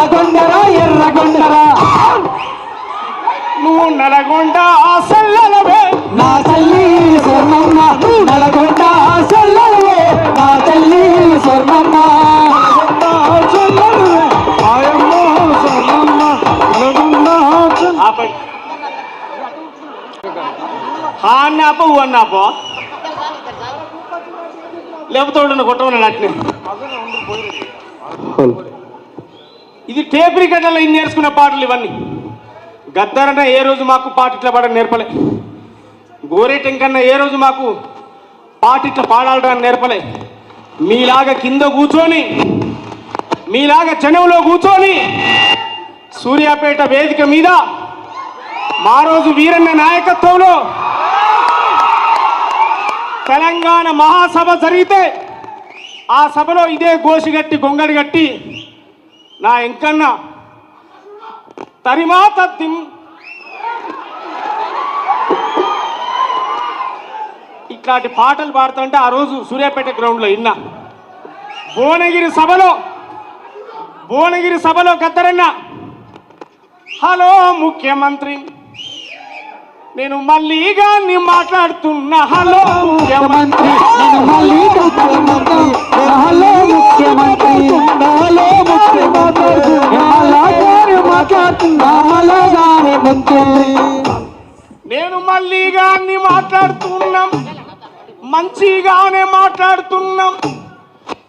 నల్లగొండరా ఎర్రగొండరా? నువ్వు నలగొండ సల్లలవే నా తల్లి స్వర్ణమ్మ నల్గొండ సల్లవే నా తల్లి స్వర్ణమ్మ. ఆపై హా అన్న ఆప. ఊ అన్న ఆప. లేకపోతే వాడు కొట్టమని అట్నే. ఇది టేప్ రికార్డర్లో ఇన్ని నేర్చుకున్న పాటలు ఇవన్నీ. గద్దరన్న ఏ రోజు మాకు పాటిట్ల పాడని నేర్పలే. గోరేటెంకన్న ఏ రోజు మాకు పాటిట్ల ఇట్లా పాడాలని నేర్పలే. మీలాగా కింద కూర్చొని మీలాగా చెనవులో కూర్చొని సూర్యాపేట వేదిక మీద మా రోజు వీరన్న నాయకత్వంలో తెలంగాణ మహాసభ జరిగితే ఆ సభలో ఇదే గోసిగట్టి గొంగడి గట్టి నా ఎంకన్న. తరిమా తత్తిం ఇట్లాంటి పాటలు పాడుతుంటే ఆ రోజు సూర్యాపేట గ్రౌండ్లో ఇన్నా. భువనగిరి సభలో భువనగిరి సభలో గద్దరన్న. హలో ముఖ్యమంత్రి నేను మళ్ళీ గాన్ని మాట్లాడుతున్నా. హలో ముఖ్యమంత్రి నేను మళ్ళీ నేను మళ్ళీ గాన్ని మాట్లాడుతున్నాం. మంచిగానే మాట్లాడుతున్నాం.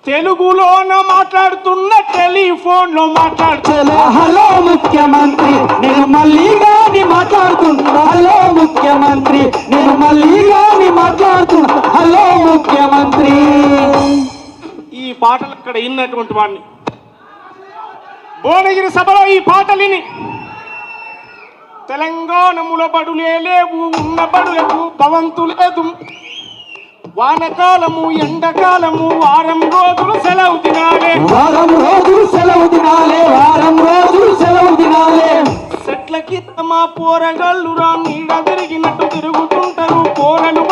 తెలుగులోన మాట్లాడుతున్న టెలిఫోన్లో మాట్లాడుతున్నా హలో ముఖ్యమంత్రి. నేను మళ్ళీ గాని మాట్లాడుతున్నా. హలో ముఖ్యమంత్రి. నేను మళ్ళీ గాని మాట్లాడుతున్నా. హలో ముఖ్యమంత్రి. ఈ పాటలు అక్కడ విన్నటువంటి వాడిని. భువనగిరి సభలో ఈ పాటలు విని తెలంగాణముల బడులే లేవు ఉన్న బడులకు భవంతు లేదు వానకాలము ఎండకాలము వారం రోజులు సెలవు తినాలే వారం రోజులు సెలవు దినాలే వారం రోజులు సెలవు దినాలే. చెట్ల కింద మా పోరగాళ్ళు రా నీడ తిరిగినట్టు తిరుగుతుంటారు పోరలు